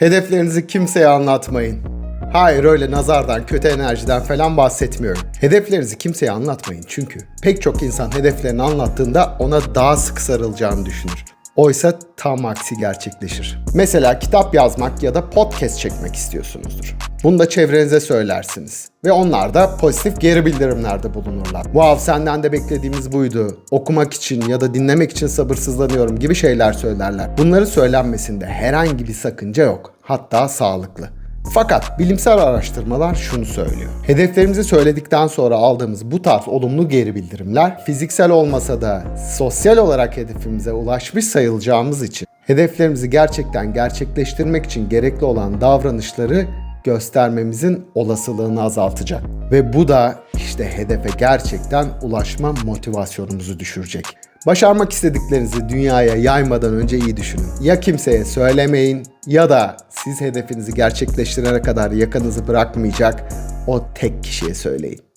Hedeflerinizi kimseye anlatmayın. Hayır öyle nazardan, kötü enerjiden falan bahsetmiyorum. Hedeflerinizi kimseye anlatmayın çünkü pek çok insan hedeflerini anlattığında ona daha sık sarılacağını düşünür. Oysa tam aksi gerçekleşir. Mesela kitap yazmak ya da podcast çekmek istiyorsunuzdur. Bunu da çevrenize söylersiniz. Ve onlar da pozitif geri bildirimlerde bulunurlar. Wow senden de beklediğimiz buydu. Okumak için ya da dinlemek için sabırsızlanıyorum gibi şeyler söylerler. Bunları söylenmesinde herhangi bir sakınca yok. Hatta sağlıklı. Fakat bilimsel araştırmalar şunu söylüyor. Hedeflerimizi söyledikten sonra aldığımız bu tarz olumlu geri bildirimler fiziksel olmasa da sosyal olarak hedefimize ulaşmış sayılacağımız için hedeflerimizi gerçekten gerçekleştirmek için gerekli olan davranışları göstermemizin olasılığını azaltacak. Ve bu da işte hedefe gerçekten ulaşma motivasyonumuzu düşürecek. Başarmak istediklerinizi dünyaya yaymadan önce iyi düşünün. Ya kimseye söylemeyin ya da siz hedefinizi gerçekleştirene kadar yakanızı bırakmayacak o tek kişiye söyleyin.